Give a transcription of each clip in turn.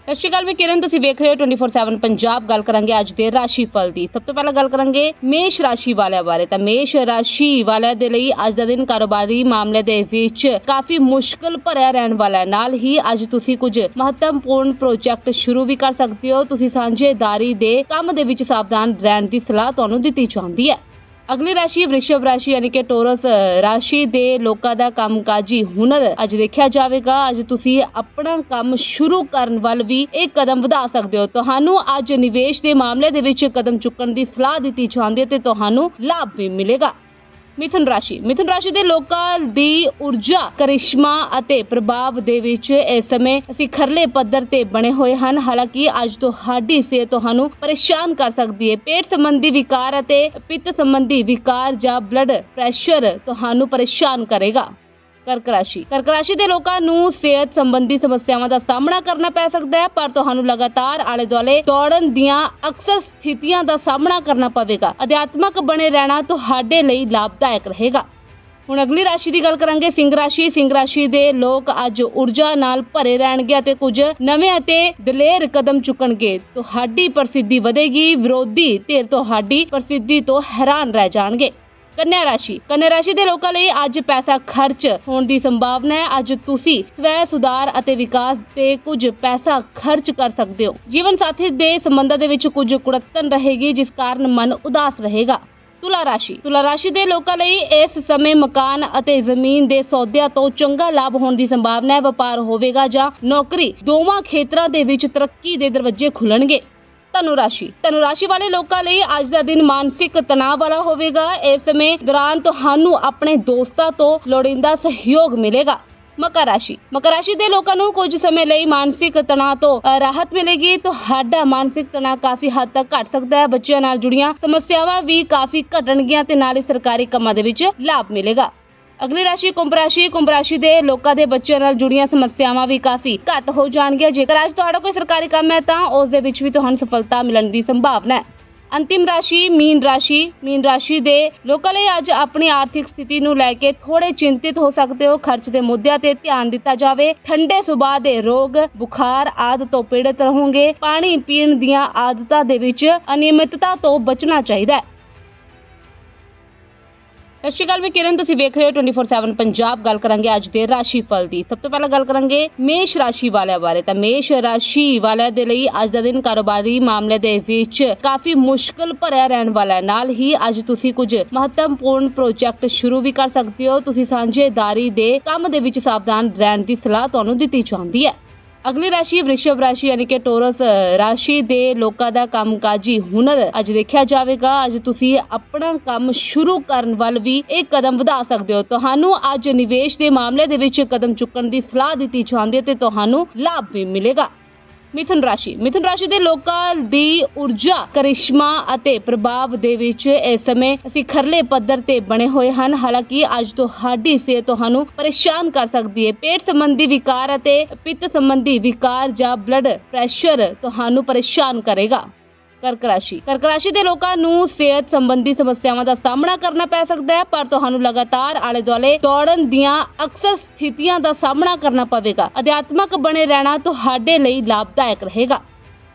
ਸਤਿ ਸ਼੍ਰੀ ਅਕਾਲ ਮੈਂ ਕਿਰਨ, ਤੁਸੀਂ ਵੇਖ ਰਹੇ ਹੋ 24/7 ਪੰਜਾਬ। ਗੱਲ ਕਰਾਂਗੇ ਅੱਜ ਦੇ ਰਾਸ਼ੀ ਫਲ ਦੀ। ਸਭ ਤੋਂ ਪਹਿਲਾਂ ਗੱਲ ਕਰਾਂਗੇ ਮੇਸ਼ ਰਾਸ਼ੀ ਵਾਲਿਆਂ ਬਾਰੇ। ਤਾਂ ਮੇਸ਼ ਰਾਸ਼ੀ ਵਾਲਿਆਂ ਦੇ ਲਈ ਅੱਜ ਦਾ ਦਿਨ ਕਾਰੋਬਾਰੀ ਮਾਮਲੇ ਦੇ ਵਿੱਚ ਕਾਫੀ ਮੁਸ਼ਕਲ ਭਰਿਆ ਰਹਿਣ ਵਾਲਾ ਹੈ। ਨਾਲ ਹੀ ਅੱਜ ਤੁਸੀਂ ਕੁਝ ਮਹੱਤਵਪੂਰਨ ਪ੍ਰੋਜੈਕਟ ਸ਼ੁਰੂ ਵੀ ਕਰ ਸਕਦੇ ਹੋ। ਤੁਸੀਂ ਸਾਂਝੇਦਾਰੀ ਦੇ ਕੰਮ ਦੇ ਵਿੱਚ ਸਾਵਧਾਨ ਰਹਿਣ ਦੀ ਸਲਾਹ ਤੁਹਾਨੂੰ ਦਿੱਤੀ ਜਾਂਦੀ ਹੈ। ਅਗਲੀ ਰਾਸ਼ੀ, ਵ੍ਰਿਸ਼ਭ ਰਾਸ਼ੀ ਯਾਨੀ ਕਿ ਟੋਰਸ ਰਾਸ਼ੀ ਦੇ ਲੋਕਾਂ ਦਾ ਕੰਮਕਾਜੀ ਹੁਨਰ ਅੱਜ ਦੇਖਿਆ ਜਾਵੇਗਾ। ਅੱਜ ਤੁਸੀਂ ਆਪਣਾ ਕੰਮ ਸ਼ੁਰੂ ਕਰਨ ਵੱਲ ਵੀ ਇੱਕ ਕਦਮ ਵਧਾ ਸਕਦੇ ਹੋ। ਤੁਹਾਨੂੰ ਅੱਜ ਨਿਵੇਸ਼ ਦੇ ਮਾਮਲੇ ਦੇ ਵਿੱਚ ਕਦਮ ਚੁੱਕਣ ਦੀ ਸਲਾਹ ਦਿੱਤੀ ਜਾਂਦੀ ਹੈ ਤੇ ਤੁਹਾਨੂੰ ਲਾਭ ਵੀ ਮਿਲੇਗਾ। ਮਿਥੁਨ ਰਾਸ਼ੀ। ਮਿਥੁਨ ਰਾਸ਼ੀ ਦੇ ਲੋਕਾਂ ਦੀ ਊਰਜਾ, ਕਰਿਸ਼ਮਾ ਅਤੇ ਪ੍ਰਭਾਵ ਦੇ ਵਿੱਚ ਇਸ ਸਮੇਂ ਸਿਖਰਲੇ ਪੱਧਰ ਤੇ ਬਣੇ ਹੋਏ ਹਨ। ਹਾਲਾਂਕਿ ਅੱਜ ਤੁਹਾਡੀ ਸਿਹਤ ਤੁਹਾਨੂੰ ਪਰੇਸ਼ਾਨ ਕਰ ਸਕਦੀ ਹੈ। ਪੇਟ ਸੰਬੰਧੀ ਵਿਕਾਰ ਅਤੇ ਪਿੱਤ ਸੰਬੰਧੀ ਵਿਕਾਰ ਜਾਂ ਬਲੱਡ ਪ੍ਰੈਸ਼ਰ ਤੁਹਾਨੂੰ ਪਰੇਸ਼ਾਨ ਕਰੇਗਾ। ਕਰਕ ਰਾਸ਼ੀ ਕਰਕ ਰਾਸ਼ੀ ਦੇ ਲੋਕਾਂ ਨੂੰ ਸਿਹਤ ਸੰਬੰਧੀ ਸਮੱਸਿਆਵਾਂ ਦਾ ਸਾਹਮਣਾ ਕਰਨਾ ਪੈ ਸਕਦਾ ਹੈ, ਪਰ ਤੁਹਾਨੂੰ ਲਗਾਤਾਰ ਆਲੇ ਦੁਆਲੇ ਦੌੜਨ ਦੀਆਂ ਅਕਸਰ ਸਥਿਤੀਆਂ ਦਾ ਸਾਹਮਣਾ ਕਰਨਾ ਪਵੇਗਾ। ਅਧਿਆਤਮਕ ਬਣੇ ਰਹਿਣਾ ਤੁਹਾਡੇ ਲਈ ਲਾਭਦਾਇਕ ਰਹੇਗਾ। ਹੁਣ ਅਗਲੀ ਰਾਸ਼ੀ ਦੀ ਗੱਲ ਕਰਾਂਗੇ। ਸਿੰਘ ਰਾਸ਼ੀ। ਸਿੰਘ ਰਾਸ਼ੀ ਦੇ ਲੋਕ ਅੱਜ ਊਰਜਾ ਨਾਲ ਭਰੇ ਰਹਿਣਗੇ ਅਤੇ ਕੁਝ ਨਵੇਂ ਅਤੇ ਦਲੇਰ ਕਦਮ ਚੁੱਕਣਗੇ। ਤੁਹਾਡੀ ਪ੍ਰਸਿੱਧੀ ਵਧੇਗੀ। ਵਿਰੋਧੀ ਧਿਰ ਤੁਹਾਡੀ ਪ੍ਰਸਿੱਧੀ ਤੋਂ ਹੈਰਾਨ ਰਹਿ ਜਾਣਗੇ। ਕੰਨਿਆ ਰਾਸ਼ੀ। ਕੰਨਿਆ ਰਾਸ਼ੀ ਦੇ ਲੋਕਾਂ ਲਈ ਅੱਜ ਪੈਸਾ ਖਰਚ ਹੋਣ ਦੀ ਸੰਭਾਵਨਾ ਹੈ। ਅੱਜ ਤੁਸੀਂ ਸਵੈ ਸੁਧਾਰ ਅਤੇ ਵਿਕਾਸ ਤੇ ਕੁਝ ਪੈਸਾ ਖਰਚ ਕਰ ਸਕਦੇ ਹੋ। ਜੀਵਨ ਸਾਥੀ ਦੇ ਸੰਬੰਧਾਂ ਦੇ ਵਿੱਚ ਕੁਝ ਕੁੜੱਤਨ ਰਹੇਗੀ, ਜਿਸ ਕਾਰਨ ਮਨ ਉਦਾਸ ਰਹੇਗਾ। ਤੁਲਾ ਰਾਸ਼ੀ। ਤੁਲਾ ਰਾਸ਼ੀ ਦੇ ਲੋਕਾਂ ਲਈ ਇਸ ਸਮੇਂ ਮਕਾਨ ਅਤੇ ਜ਼ਮੀਨ ਦੇ ਸੌਦਿਆਂ ਤੋਂ ਚੰਗਾ ਲਾਭ ਹੋਣ ਦੀ ਸੰਭਾਵਨਾ ਹੈ। ਵਪਾਰ ਹੋਵੇਗਾ ਜਾਂ ਨੌਕਰੀ ਦੋਵਾਂ ਖੇਤਰਾਂ ਦੇ ਵਿੱਚ ਤਰੱਕੀ ਦੇ ਦਰਵਾਜ਼ੇ ਖੁੱਲਣਗੇ। ਧਨੁ ਰਾਸ਼ੀ। ਧਨੁ ਰਾਸ਼ੀ ਵਾਲੇ ਲੋਕਾਂ ਲਈ ਅੱਜ ਦਾ ਦਿਨ ਮਾਨਸਿਕ ਤਣਾਅ ਵਾਲਾ ਹੋਵੇਗਾ। ਇਸ ਸਮੇਂ ਦੌਰਾਨ ਤੁਹਾਨੂੰ ਆਪਣੇ ਦੋਸਤਾਂ ਤੋਂ ਲੋੜੀਂਦਾ ਸਹਿਯੋਗ ਮਿਲੇਗਾ। ਮਕਰ ਰਾਸ਼ੀ। ਮਕਰ ਰਾਸ਼ੀ ਦੇ ਲੋਕਾਂ ਨੂੰ ਕੁਝ ਸਮੇਂ ਲਈ ਮਾਨਸਿਕ ਤਣਾਅ ਤੋਂ ਰਾਹਤ ਮਿਲੇਗੀ। ਤੁਹਾਡਾ ਮਾਨਸਿਕ ਤਣਾਅ ਕਾਫੀ ਹੱਦ ਤੱਕ ਘਟ ਸਕਦਾ ਹੈ। ਬੱਚਿਆਂ ਨਾਲ ਜੁੜੀਆਂ ਸਮੱਸਿਆਵਾਂ ਵੀ ਕਾਫੀ ਘਟਣਗੀਆਂ ਤੇ ਨਾਲ ਹੀ ਸਰਕਾਰੀ ਕੰਮਾਂ ਦੇ ਵਿੱਚ ਲਾਭ ਮਿਲੇਗਾ। ਅਗਲੀ ਰਾਸ਼ੀ ਕੁੰਭ ਰਾਸ਼ੀ ਕੁੰਭ ਰਾਸ਼ੀ ਦੇ ਲੋਕਾਂ ਦੇ ਬੱਚਿਆਂ ਨਾਲ ਜੁੜੀਆਂ ਸਮੱਸਿਆਵਾਂ ਵੀ ਕਾਫੀ ਘੱਟ ਹੋ ਜਾਣਗੀਆਂ। ਜੇਕਰ ਅੱਜ ਤੁਹਾਡਾ ਕੋਈ ਸਰਕਾਰੀ ਕੰਮ ਹੈ ਤਾਂ ਉਸ ਦੇ ਵਿੱਚ ਵੀ ਤੁਹਾਨੂੰ ਸਫਲਤਾ ਮਿਲਣ ਦੀ ਸੰਭਾਵਨਾ ਹੈ। ਅੰਤਿਮ ਰਾਸ਼ੀ, ਮੀਨ ਰਾਸ਼ੀ ਮੀਨ ਰਾਸ਼ੀ ਦੇ ਲੋਕਾਂ ਲਈ ਅੱਜ ਆਪਣੀ ਆਰਥਿਕ ਸਥਿਤੀ ਨੂੰ ਲੈ ਕੇ ਥੋੜੇ ਚਿੰਤਿਤ ਹੋ ਸਕਦੇ ਹੋ। ਖਰਚ ਦੇ ਮੁੱਦਿਆਂ ਤੇ ਧਿਆਨ ਦਿੱਤਾ ਜਾਵੇ। ਠੰਡੇ ਸੁਭਾਅ ਦੇ ਰੋਗ, ਬੁਖਾਰ ਆਦਿ ਤੋਂ ਪੀੜਤ ਰਹੋਗੇ। ਪਾਣੀ ਪੀਣ ਦੀਆਂ ਆਦਤਾਂ ਦੇ ਵਿੱਚ ਅਨਿਯਮਿਤਤਾ ਤੋਂ ਬਚਣਾ ਚਾਹੀਦਾ ਹੈ। ਸਤਿ ਸ਼੍ਰੀ ਅਕਾਲ ਮੈਂ ਕਿਰਨ, ਤੁਸੀਂ ਵੇਖ ਰਹੇ ਹੋ 24/7 ਪੰਜਾਬ। ਗੱਲ ਕਰਾਂਗੇ ਅੱਜ ਦੇ ਰਾਸ਼ੀ ਫਲ ਦੀ। ਸਭ ਤੋਂ ਪਹਿਲਾਂ ਗੱਲ ਕਰਾਂਗੇ ਮੇਸ਼ ਰਾਸ਼ੀ ਵਾਲਿਆਂ ਬਾਰੇ। ਤਾਂ ਮੇਸ਼ ਰਾਸ਼ੀ ਵਾਲਿਆਂ ਦੇ ਲਈ ਅੱਜ ਦਾ ਦਿਨ ਕਾਰੋਬਾਰੀ ਮਾਮਲੇ ਦੇ ਵਿੱਚ ਕਾਫੀ ਮੁਸ਼ਕਲ ਭਰਿਆ ਰਹਿਣ ਵਾਲਾ ਹੈ। ਨਾਲ ਹੀ ਅੱਜ ਤੁਸੀਂ ਕੁਝ ਮਹੱਤਵਪੂਰਨ ਪ੍ਰੋਜੈਕਟ ਸ਼ੁਰੂ ਵੀ ਕਰ ਸਕਦੇ ਹੋ। ਤੁਸੀਂ ਸਾਂਝੇਦਾਰੀ ਦੇ ਕੰਮ ਦੇ ਵਿੱਚ ਸਾਵਧਾਨ ਰਹਿਣ ਦੀ ਸਲਾਹ ਤੁਹਾਨੂੰ ਦਿੱਤੀ ਜਾਂਦੀ ਹੈ। ਅਗਲੀ ਰਾਸ਼ੀ, ਵ੍ਰਿਸ਼ਭ ਰਾਸ਼ੀ ਯਾਨੀ ਕਿ ਟੋਰਸ ਰਾਸ਼ੀ ਦੇ ਲੋਕਾਂ ਦਾ ਕੰਮਕਾਜੀ ਹੁਨਰ ਅੱਜ ਦੇਖਿਆ ਜਾਵੇਗਾ। ਅੱਜ ਤੁਸੀਂ ਆਪਣਾ ਕੰਮ ਸ਼ੁਰੂ ਕਰਨ ਵੱਲ ਵੀ ਇੱਕ ਕਦਮ ਵਧਾ ਸਕਦੇ ਹੋ। ਤੁਹਾਨੂੰ ਅੱਜ ਨਿਵੇਸ਼ ਦੇ ਮਾਮਲੇ ਦੇ ਵਿੱਚ ਕਦਮ ਚੁੱਕਣ ਦੀ ਸਲਾਹ ਦਿੱਤੀ ਜਾਂਦੀ ਹੈ ਤੇ ਤੁਹਾਨੂੰ ਲਾਭ ਵੀ ਮਿਲੇਗਾ। ਮਿਥੁਨ ਰਾਸ਼ੀ। ਮਿਥੁਨ ਰਾਸ਼ੀ ਦੇ ਲੋਕਾਂ ਦੀ ਊਰਜਾ, ਕਰਿਸ਼ਮਾ ਅਤੇ ਪ੍ਰਭਾਵ ਦੇ ਵਿੱਚ ਇਸ ਸਮੇਂ ਸਿਖਰਲੇ ਪੱਧਰ ਤੇ ਬਣੇ ਹੋਏ ਹਨ। ਹਾਲਾਂਕਿ ਅੱਜ ਤੁਹਾਡੀ ਸਿਹਤ ਤੁਹਾਨੂੰ ਪਰੇਸ਼ਾਨ ਕਰ ਸਕਦੀ ਹੈ। ਪੇਟ ਸੰਬੰਧੀ ਵਿਕਾਰ ਅਤੇ ਪਿੱਤ ਸੰਬੰਧੀ ਵਿਕਾਰ ਜਾਂ ਬਲੱਡ ਪ੍ਰੈਸ਼ਰ ਤੁਹਾਨੂੰ ਪਰੇਸ਼ਾਨ ਕਰੇਗਾ। ਕਰਕ ਰਾਸ਼ੀ ਕਰਕ ਰਾਸ਼ੀ ਦੇ ਲੋਕਾਂ ਨੂੰ ਸਿਹਤ ਸੰਬੰਧੀ ਸਮੱਸਿਆਵਾਂ ਦਾ ਸਾਹਮਣਾ ਕਰਨਾ ਪੈ ਸਕਦਾ ਹੈ, ਪਰ ਤੁਹਾਨੂੰ ਲਗਾਤਾਰ ਆਲੇ ਦੁਆਲੇ ਦੌੜਨ ਦੀਆਂ ਅਕਸਰ ਸਥਿਤੀਆਂ ਦਾ ਸਾਹਮਣਾ ਕਰਨਾ ਪਵੇਗਾ। ਅਧਿਆਤਮਕ ਬਣੇ ਰਹਿਣਾ ਤੁਹਾਡੇ ਲਈ ਲਾਭਦਾਇਕ ਰਹੇਗਾ।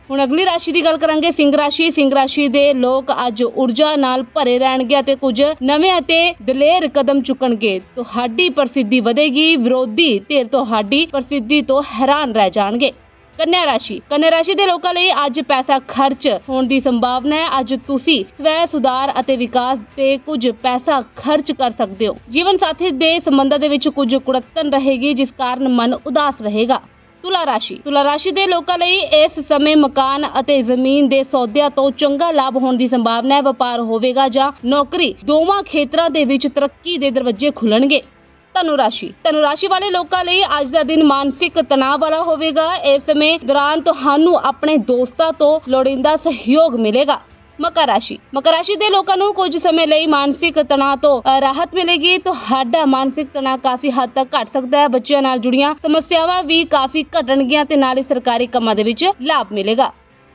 ਹੁਣ ਅਗਲੀ ਰਾਸ਼ੀ ਦੀ ਗੱਲ ਕਰਾਂਗੇ ਸਿੰਘ ਰਾਸ਼ੀ। ਸਿੰਘ ਰਾਸ਼ੀ ਦੇ ਲੋਕ ਅੱਜ ਊਰਜਾ ਨਾਲ ਭਰੇ ਰਹਿਣਗੇ ਅਤੇ ਕੁਝ ਨਵੇਂ ਅਤੇ ਦਲੇਰ ਕਦਮ ਚੁੱਕਣਗੇ। ਤੁਹਾਡੀ ਪ੍ਰਸਿੱਧੀ ਵਧੇਗੀ, ਵਿਰੋਧੀ ਧਿਰ ਤੁਹਾਡੀ ਪ੍ਰਸਿੱਧੀ ਤੋਂ ਹੈਰਾਨ ਰਹਿ ਜਾਣਗੇ। ਕੰਨਿਆ ਰਾਸ਼ੀ। ਕੰਨਿਆ ਰਾਸ਼ੀ ਦੇ ਲੋਕਾਂ ਲਈ ਅੱਜ ਪੈਸਾ ਖਰਚ ਹੋਣ ਦੀ ਸੰਭਾਵਨਾ ਹੈ। ਅੱਜ ਤੁਸੀਂ ਸਵੈ ਸੁਧਾਰ ਅਤੇ ਵਿਕਾਸ ਤੇ ਕੁਝ ਪੈਸਾ ਖਰਚ ਕਰ ਸਕਦੇ ਹੋ। ਜੀਵਨ ਸਾਥੀ ਦੇ ਸੰਬੰਧਾਂ ਦੇ ਵਿੱਚ ਕੁਝ ਕੁੜੱਤਨ ਰਹੇਗੀ, ਜਿਸ ਕਾਰਨ ਮਨ ਉਦਾਸ ਰਹੇਗਾ। ਤੁਲਾ ਰਾਸ਼ੀ। ਤੁਲਾ ਰਾਸ਼ੀ ਦੇ ਲੋਕਾਂ ਲਈ ਇਸ ਸਮੇਂ ਮਕਾਨ ਅਤੇ ਜ਼ਮੀਨ ਦੇ ਸੌਦਿਆਂ ਤੋਂ ਚੰਗਾ ਲਾਭ ਹੋਣ ਦੀ ਸੰਭਾਵਨਾ ਹੈ। ਵਪਾਰ ਹੋਵੇਗਾ ਜਾਂ ਨੌਕਰੀ ਦੋਵਾਂ ਖੇਤਰਾਂ ਦੇ ਵਿੱਚ ਤਰੱਕੀ ਦੇ ਦਰਵਾਜ਼ੇ ਖੁੱਲਣਗੇ। ਧਨੁ ਰਾਸ਼ੀ। ਧਨੁ ਰਾਸ਼ੀ ਵਾਲੇ ਲੋਕਾਂ ਲਈ ਅੱਜ ਦਾ ਦਿਨ ਮਾਨਸਿਕ ਤਣਾਅ ਵਾਲਾ ਹੋਵੇਗਾ। ਇਸ ਸਮੇਂ ਦੌਰਾਨ ਤੁਹਾਨੂੰ ਆਪਣੇ ਦੋਸਤਾਂ ਤੋਂ ਲੋੜੀਂਦਾ ਸਹਿਯੋਗ ਮਿਲੇਗਾ। ਮਕਰ ਰਾਸ਼ੀ। ਮਕਰ ਰਾਸ਼ੀ ਦੇ ਲੋਕਾਂ ਨੂੰ ਕੁਝ ਸਮੇਂ ਲਈ ਮਾਨਸਿਕ ਤਣਾਅ ਤੋਂ ਰਾਹਤ ਮਿਲੇਗੀ। ਤੁਹਾਡਾ ਮਾਨਸਿਕ ਤਣਾਅ ਕਾਫੀ ਹੱਦ ਤੱਕ ਘਟ ਸਕਦਾ ਹੈ। ਬੱਚਿਆਂ ਨਾਲ ਜੁੜੀਆਂ ਸਮੱਸਿਆਵਾਂ ਵੀ ਕਾਫੀ ਘਟਣਗੀਆਂ ਤੇ ਨਾਲ ਹੀ ਸਰਕਾਰੀ ਕੰਮਾਂ ਦੇ ਵਿੱਚ ਲਾਭ ਮਿਲੇਗਾ।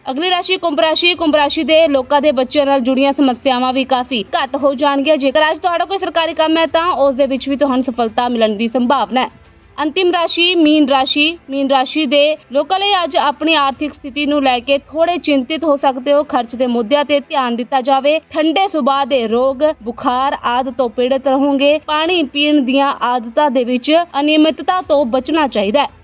ਅਗਲੀ ਰਾਸ਼ੀ ਕੁੰਭ ਰਾਸ਼ੀ ਕੁੰਭ ਰਾਸ਼ੀ ਦੇ ਲੋਕਾਂ ਦੇ ਬੱਚਿਆਂ ਨਾਲ ਜੁੜੀਆਂ ਸਮੱਸਿਆਵਾਂ ਵੀ ਕਾਫੀ ਘੱਟ ਹੋ ਜਾਣਗੀਆਂ। ਜੇਕਰ ਅੱਜ ਤੁਹਾਡਾ ਕੋਈ ਸਰਕਾਰੀ ਕੰਮ ਹੈ ਤਾਂ ਉਸ ਦੇ ਵਿੱਚ ਵੀ ਤੁਹਾਨੂੰ ਸਫਲਤਾ ਮਿਲਣ ਦੀ ਸੰਭਾਵਨਾ ਹੈ। ਅੰਤਿਮ ਰਾਸ਼ੀ, ਮੀਨ ਰਾਸ਼ੀ ਮੀਨ ਰਾਸ਼ੀ ਦੇ ਲੋਕਾਂ ਲਈ ਅੱਜ ਆਪਣੀ ਆਰਥਿਕ ਸਥਿਤੀ ਨੂੰ ਲੈ ਕੇ ਥੋੜੇ ਚਿੰਤਿਤ ਹੋ ਸਕਦੇ ਹੋ। ਖਰਚ ਦੇ ਮੁੱਦਿਆਂ ਤੇ ਧਿਆਨ ਦਿੱਤਾ ਜਾਵੇ। ਠੰਡੇ ਸੁਭਾਅ ਦੇ ਰੋਗ, ਬੁਖਾਰ ਆਦਿ ਤੋਂ ਪੀੜਤ ਰਹੋਗੇ। ਪਾਣੀ ਪੀਣ ਦੀਆਂ ਆਦਤਾਂ ਦੇ ਵਿੱਚ ਅਨਿਯਮਿਤਤਾ ਤੋਂ ਬਚਣਾ ਚਾਹੀਦਾ ਹੈ।